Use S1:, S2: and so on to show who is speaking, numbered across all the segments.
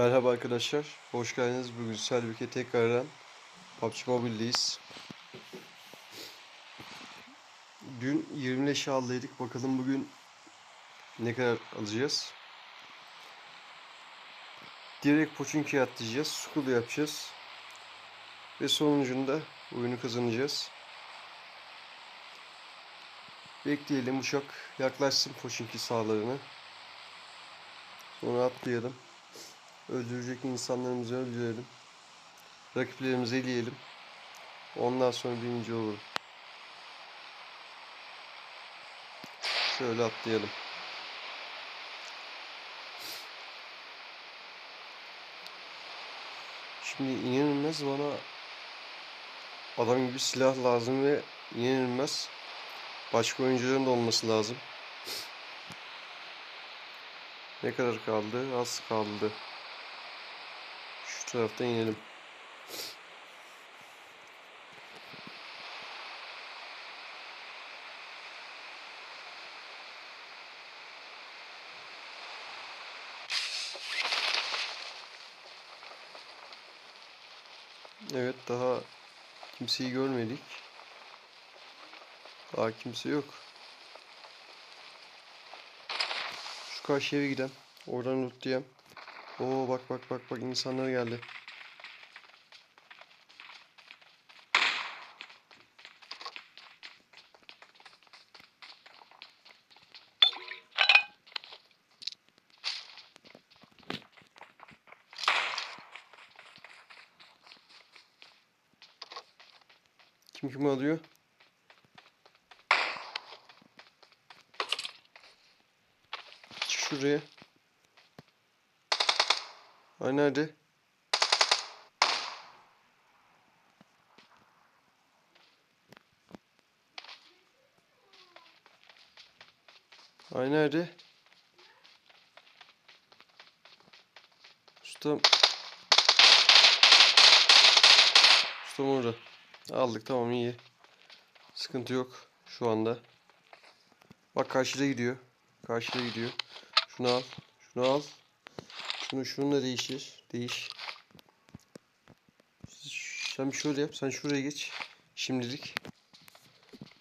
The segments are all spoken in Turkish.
S1: Merhaba arkadaşlar, hoş geldiniz. Bugün Selbük'e tekrardan PUBG Mobile'deyiz. Dün 20 leş aldıydık. Bakalım bugün ne kadar alacağız. Direkt Pochinki'ye atlayacağız. School yapacağız. Ve sonucunda oyunu kazanacağız. Bekleyelim uçak yaklaşsın Pochinki sahalarına. Sonra atlayalım. Öldürecek insanlarımızı öldürelim. Rakiplerimizi eleyelim. Ondan sonra birinci olalım. Şöyle atlayalım. Şimdi inanılmaz bana adam gibi silah lazım ve inanılmaz başka oyuncuların da olması lazım. Ne kadar kaldı? Az kaldı. Şu inelim. Evet daha kimseyi görmedik. Daha kimse yok. Şu karşı eve gidelim. Oradan lootlayalım. Oo bak bak bak bak insanlar geldi. Kim kimi alıyor? Şuraya. Ay nerede? Ay nerede? Ustam. Ustam orada. Aldık tamam iyi. Sıkıntı yok şu anda. Bak karşıda gidiyor. Karşıda gidiyor. Şunu al. Şunu al. Şunu şununla değiştir. Değiş. Sen şöyle yap. Sen şuraya geç. Şimdilik.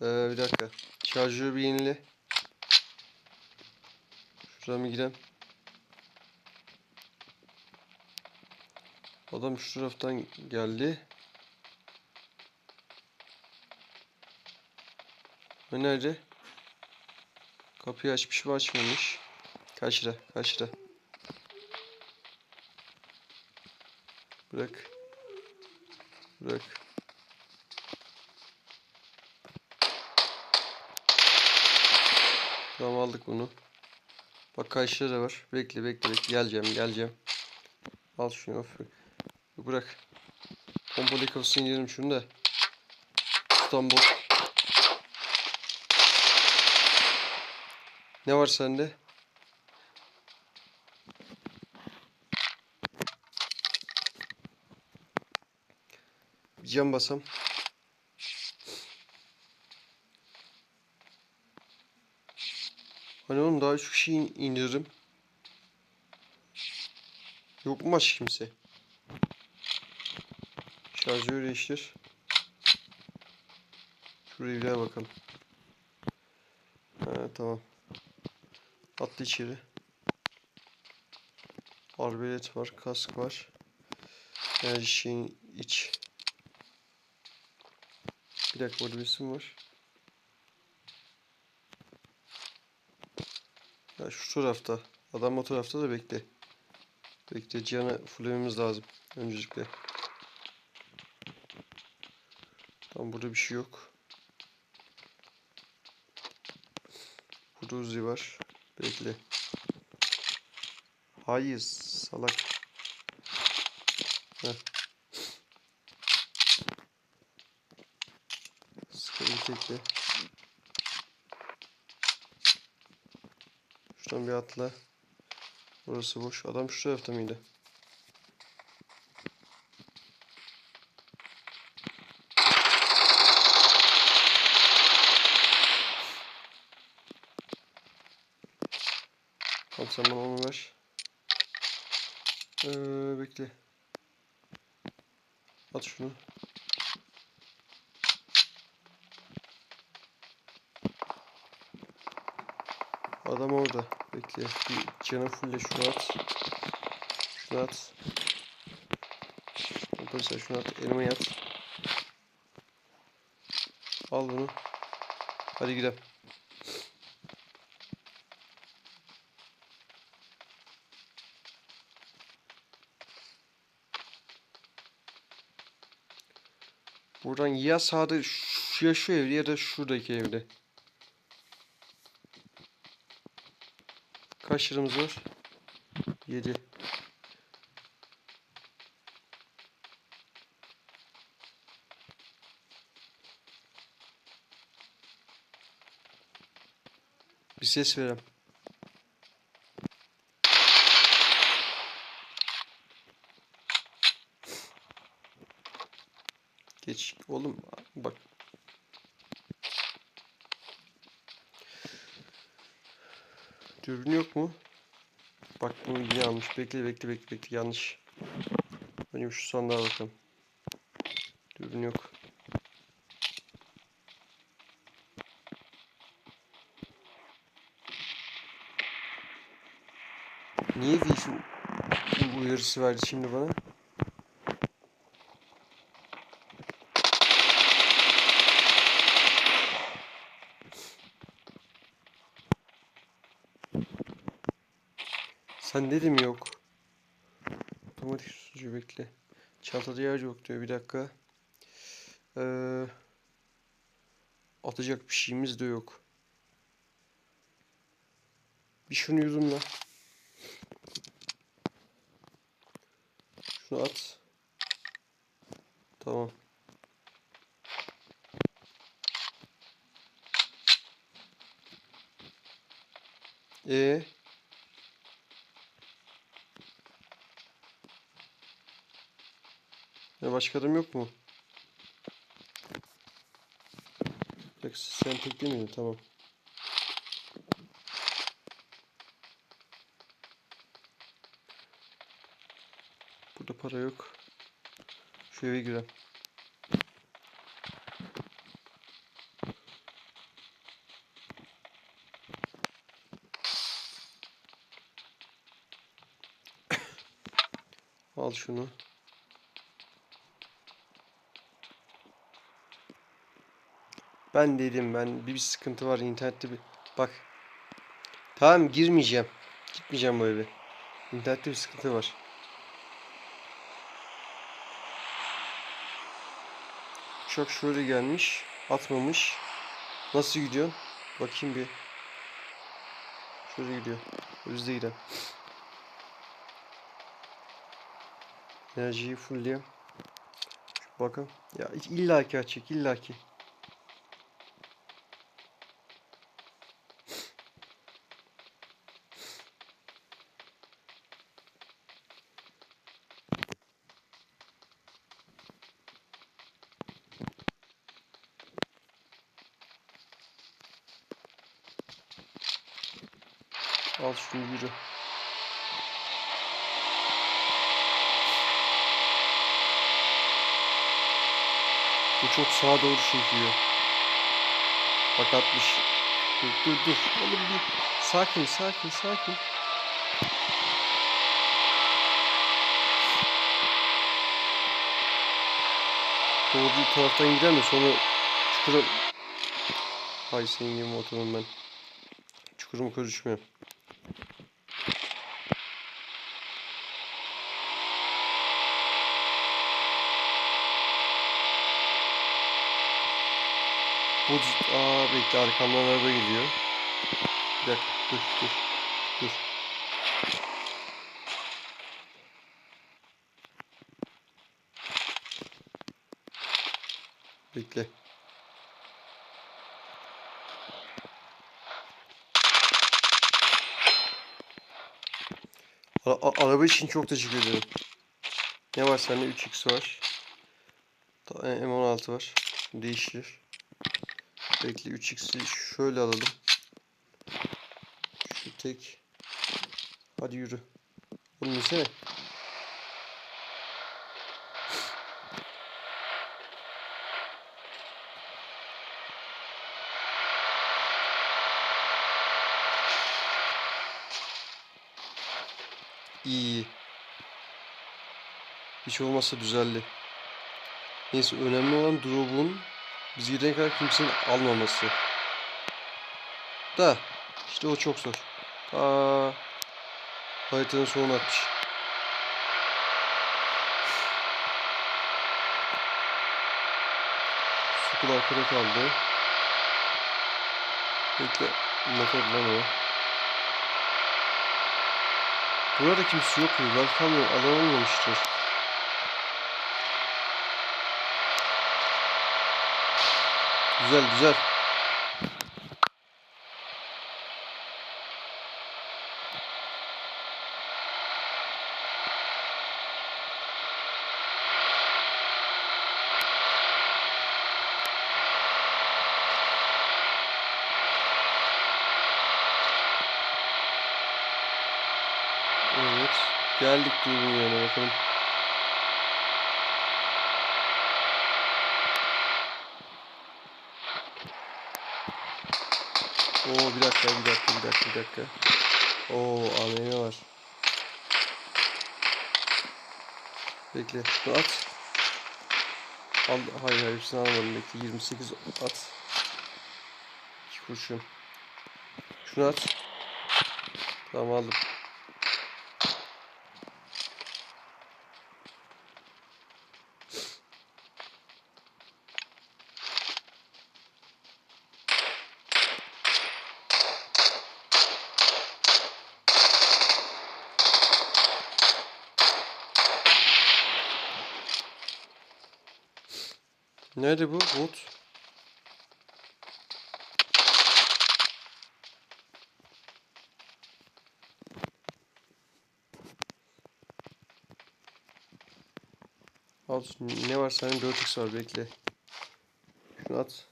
S1: Ee, bir dakika. Şarjörü bir yenile. Şuradan bir gidelim. Adam şu taraftan geldi. O nerede? Kapıyı açmış mı açmamış. Kaçta? Kaçta? Bırak. Bırak. Tamam aldık bunu. Bak karşıda da var. Bekle bekle bekle. Geleceğim geleceğim. Al şunu. aferin. Bırak. Pompalı kafasını indirelim şunu da. İstanbul. Ne var sende? Cam basam. Hani oğlum daha üç kişi in- indirdim. Yok mu başka kimse? Şarjörü değiştir. Şuraya bir bakalım. Ha tamam. Atla içeri. Arbelet var, kask var. Her şeyin iç. Dakika orada bir isim var. Ya şu tarafta. Adam o tarafta da bekle. Bekle Cihan'ı fullememiz lazım. Öncelikle. Tam burada bir şey yok. Burada Uzi var. Bekle. Hayır salak. Heh. Tekle. Şuradan bir atla. Burası boş. Adam şu tarafta mıydı? Tamam sen bana onu ver. Ee, bekle. At şunu. Adam orada. Bekle. Bir canı fulle şunu at. Şunu at. Yaparsan şunu at. Elime yat. Al bunu. Hadi gidelim. Buradan ya sağda ya şu evde ya da şuradaki evde. Kaç var? 7. Bir ses verem. Geç oğlum bak. Dürbün yok mu? Bak bunu yine yanlış. Bekle bekle bekle bekle yanlış. Benim şu sandığa bakalım. Dürbün yok. Niye Wi-Fi uyarısı verdi şimdi bana? Sen dedim yok. Otomatik susturucu bekle. Çantada yer yok diyor. Bir dakika. Ee, atacak bir şeyimiz de yok. Bir şunu yudumla. Şunu at. Tamam. E Ya başka adam yok mu? Bak sen tek değil miydin? Tamam. Burada para yok. Şu eve girelim. Al şunu. Ben dedim ben bir, bir sıkıntı var internette bir bak. Tamam girmeyeceğim. Gitmeyeceğim bu eve. İnternette bir sıkıntı var. Uçak şöyle gelmiş. Atmamış. Nasıl gidiyor? Bakayım bir. Şöyle gidiyor. Hızlı gidelim. Enerjiyi fullleyeyim. Bakın. Ya illaki açık illaki. Al şunu yürü. Bu çok sağa doğru çekiyor. Bak atmış. Dur dur dur. Oğlum bir sakin sakin sakin. Doğru taraftan gider mi? Sonra çukura... Hay senin gibi motorum ben. Çukurum karışmıyor. Bu aa bekle arkamdan araba geliyor. Bir dakika dur dur dur. Bekle. A- araba için çok teşekkür ederim. Ne var sende? 3x var. E, M16 var. Değişir. Bekle 3x'i şöyle alalım. Şu tek. Hadi yürü. Bunu yesene. İyi. Hiç olmazsa düzeldi. Neyse önemli olan drop'un biz gidene kadar kimsenin almaması. Da işte o çok zor. Aa, haritanın sonuna atmış. Sukul arkada kaldı. Bekle. Kadar lan o? Burada kimse yok mu? Ben kalmıyorum. Alan. Güzel güzel. Evet. Geldik duygun yerine bakalım. Oo bir dakika bir dakika bir dakika bir dakika. Oo AMM var. Bekle şunu at. Al, hayır hayır hepsini almadım bekle 28 at. 2 kurşun. Şunu at. Tamam aldım. Nerede bu? Bot. Al ne var senin 4x var bekle. Şunu at.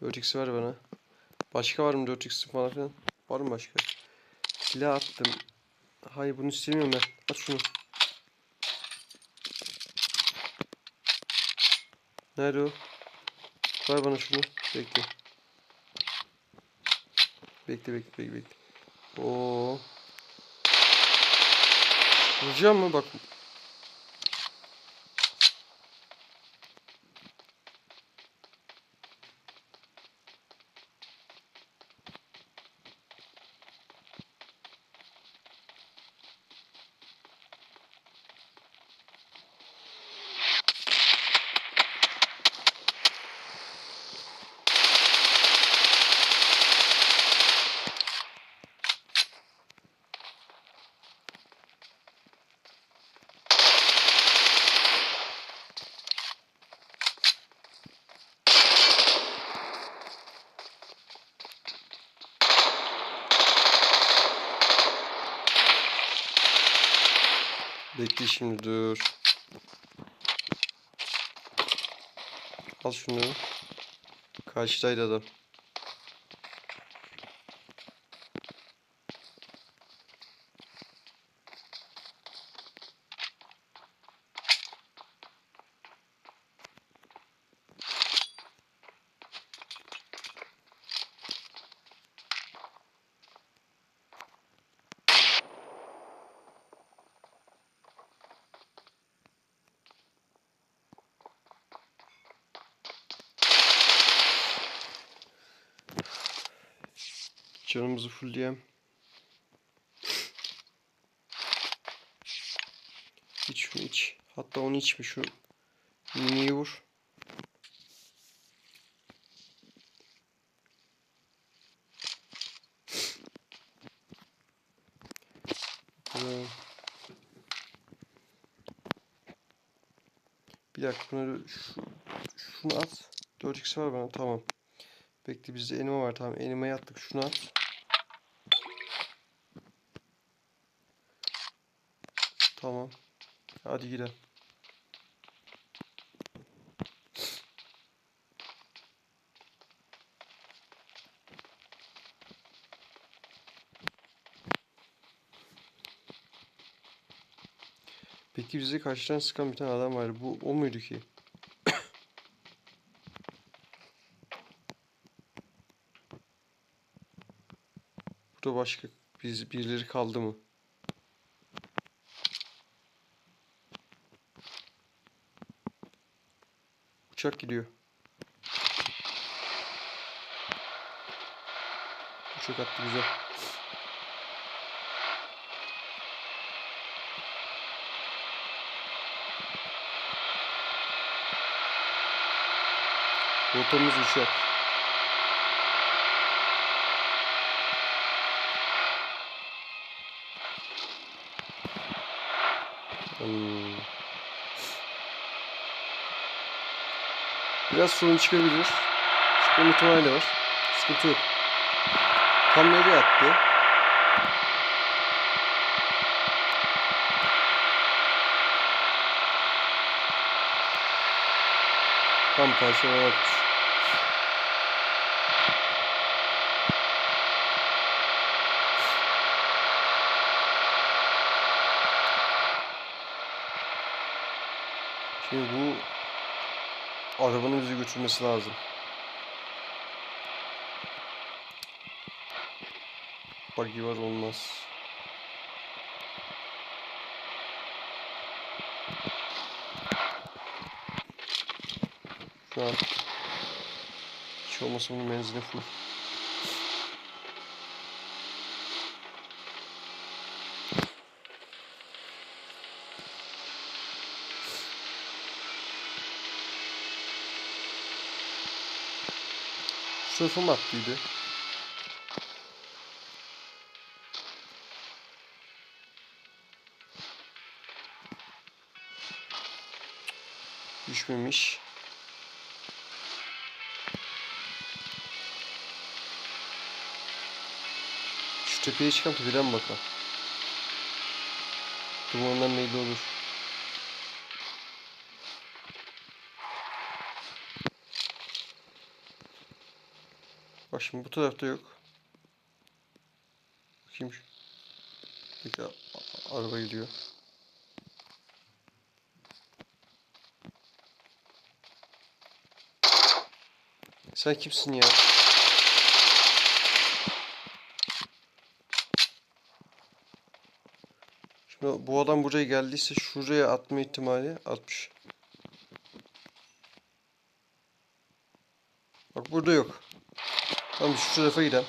S1: 4x ver bana. Başka var mı 4x falan filan? Var mı başka? Silah attım. Hayır bunu istemiyorum ben. At şunu. Nerede o? Ver bana şunu. Bekle. Bekle bekle bekle bekle. Oo. Vuracağım mı? Bak. Bekle şimdi dur. Al şunu. Karşıdaydı adam. Canımızı fullleyem. İç şunu iç. Hatta onu içme şu miniyi vur. Bir dakika bunları şu, şunu at. 4x var bana tamam. Bekle bizde elma var tamam elmayı attık şunu at. Tamam. Hadi gidelim. Peki bize karşıdan sıkan bir tane adam var. Bu o muydu ki? Burada başka biz birileri kaldı mı? Uçak gidiyor. Uçak attı güzel. Rotamız uçak. Hmm. Biraz sorun çıkabilir. Çıkma de var. Sıkıntı yok. Tam nereye attı? Tam karşıma atmış. Şimdi bu arabanın bizi götürmesi lazım. Buggy var olmaz. Şu an hiç olmasa bunun menzili full. Sırfım attıydı. Düşmemiş. Şu tepeye çıkan tepeden bakalım. Dumandan belli olur. Şimdi bu tarafta yok. Bakayım. Peki araba gidiyor. Sen kimsin ya? Şimdi bu adam buraya geldiyse şuraya atma ihtimali atmış. Bak burada yok. Tamam şu tarafa gidelim.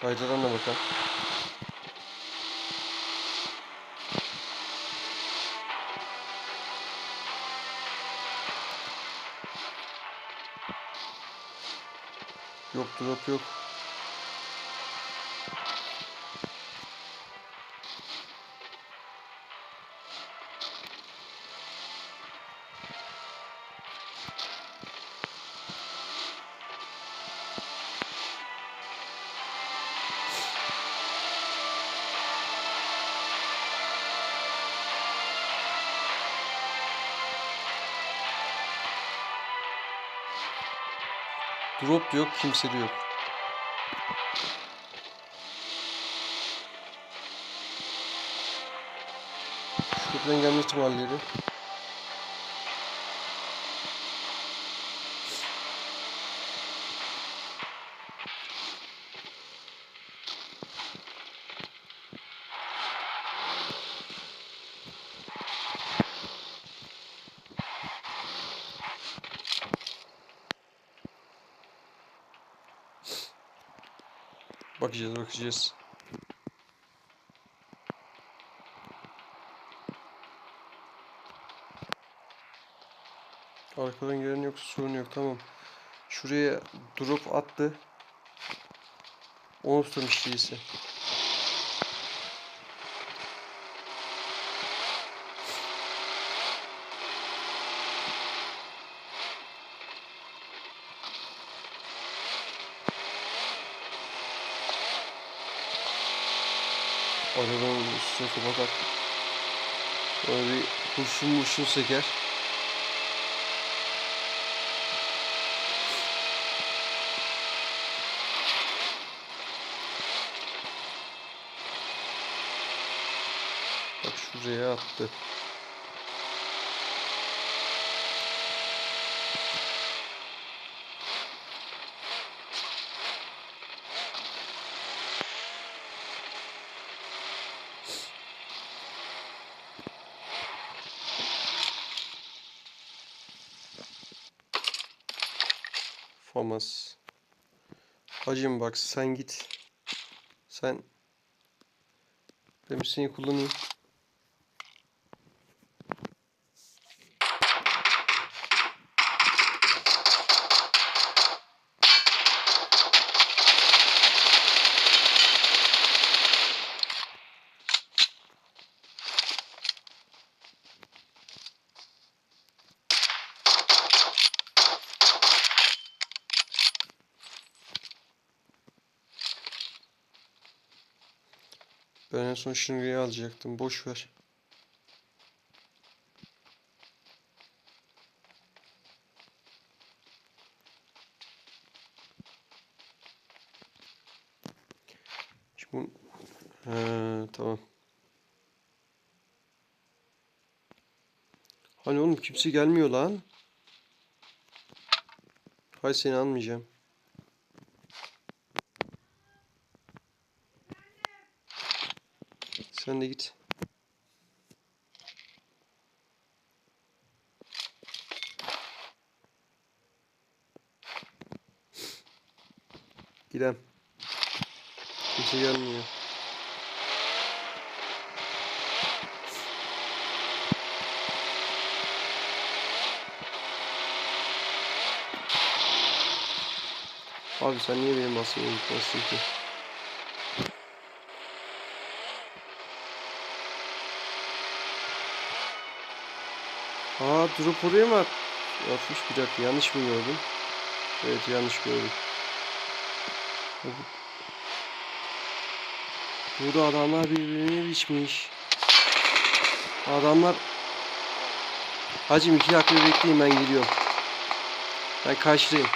S1: Faydadan da bakalım. Yok drop yok. Drop yok, kimse de yok. Şuradan gelme ihtimalleri. Bakacağız. Arkadan gelen yoksa sorun yok tamam. Şuraya drop attı. Onu tutamış değilse. Üstüne kapatak. Böyle bir kurşun kurşun seker. Bak şuraya attı. Famas. Hacım bak sen git. Sen ben bir seni kullanayım. Ben en son şırıngayı alacaktım. Boş ver. Şimdi bu... He, tamam. Hani oğlum kimse gelmiyor lan. Hay seni almayacağım. Sen de git. Gidem. Kimse gelmiyor. Abi sen niye benim basımı unutmazsın ki? Aa drop oraya mı at- atmış? Bir dakika yanlış mı gördüm? Evet yanlış gördüm. Bu- Burada adamlar birbirini biçmiş. Adamlar Hacım iki dakika bekleyin ben geliyorum. Ben karşıdayım.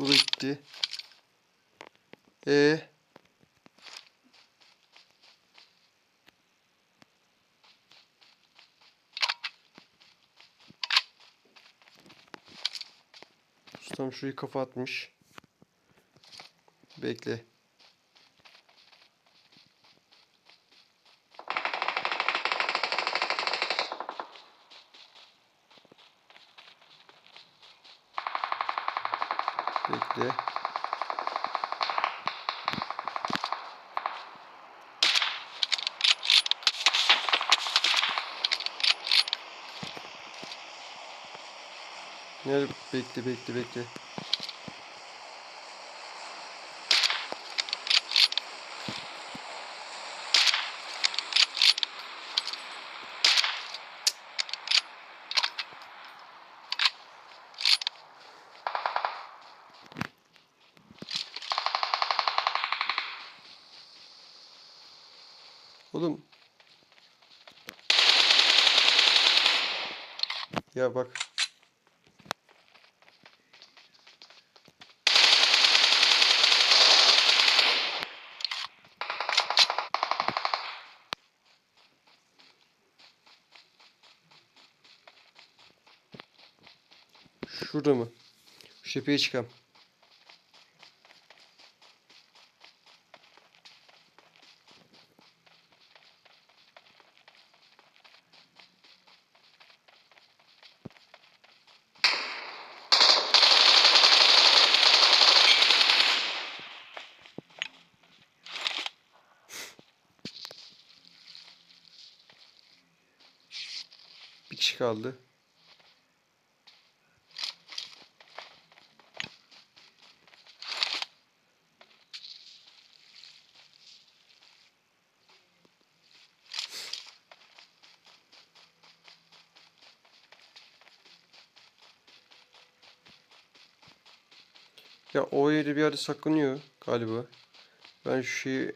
S1: Bu da gitti. E Ustam şurayı kafa atmış. Bekle. Nerede? Bekle bekle bekle. Oğlum. Ya bak. Şurada mı? Şu tepeye çıkam. Bir kişi kaldı. Ya o yeri bir yerde saklanıyor galiba. Ben şu şeyi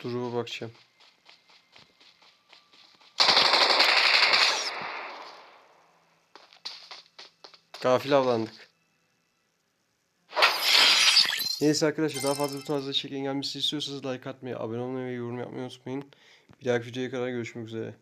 S1: duruma bakacağım. Gafil avlandık. Neyse arkadaşlar daha fazla bu tarzda içerik gelmesi istiyorsanız like atmayı, abone olmayı ve yorum yapmayı unutmayın. Bir dahaki videoya kadar görüşmek üzere.